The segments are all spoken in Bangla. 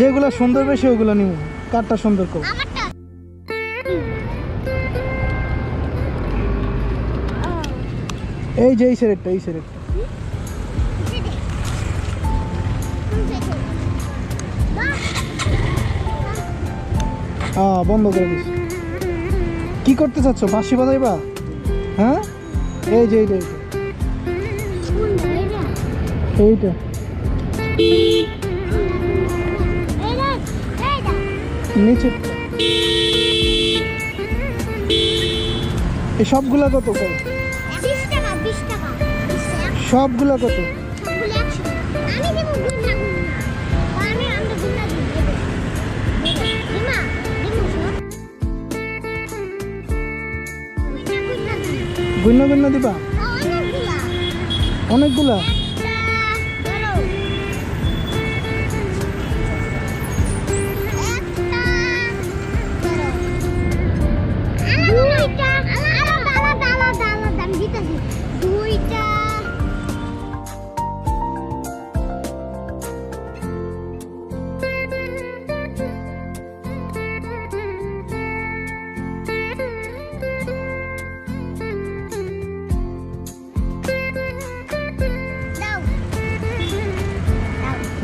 যেগুলো সুন্দর বেশি, ওগুলো নিব। কাঠটা সুন্দর করব এই যে, এই সেরেটটা এই সেরেটটা। বন্ধ করে দিস। কি করতে চাচ্ছ? বাঁশি বাজাইবা? হ্যাঁ? এই যে এইটা এইটা। নিচে। সবগুলা কত করে? সবগুলা কত? ভিন্ন ভিন্ন দিবা। অনেকগুলা?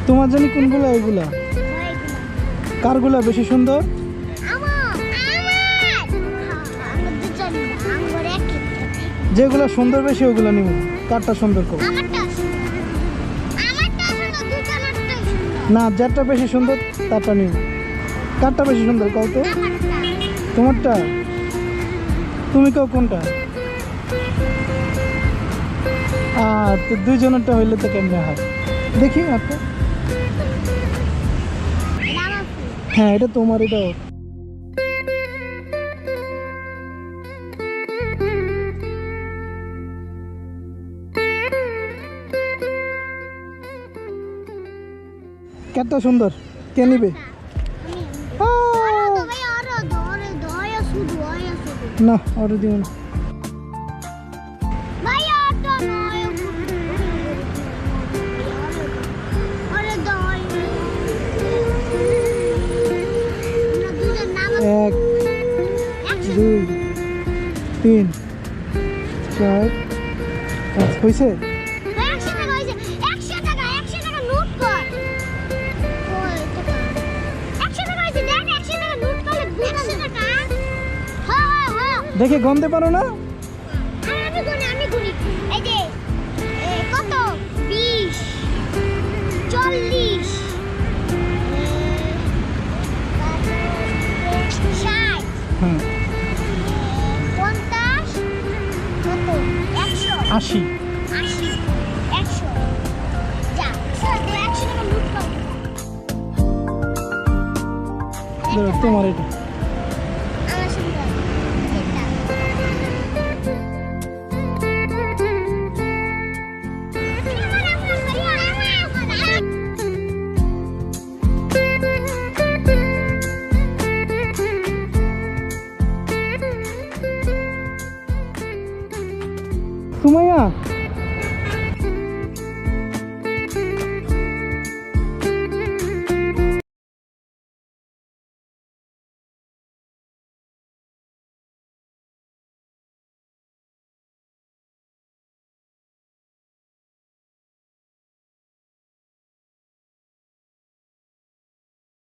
তোমার জানি কোনগুলা, এগুলা? কারগুলা বেশি সুন্দর? যেগুলো সুন্দর বেশি, ওগুলো নিব। কারটা সুন্দর করব না, যারটা বেশি সুন্দর, তারটা নিব। কারটা বেশি সুন্দর কও তো। তোমারটা? তুমি কেউ কোনটা? আর তো দুইজনেরটা হইলে তো কেমনে হয়? দেখি একটা। হ্যাঁ এটা তোমার এটা। কাঠটা সুন্দর? কে নিবে? না অর্ডার না। তিন চার পাঁচ। হয়েছে দেখে গন্ধে পারো একশো আশি। তোমার এটা। Сумая!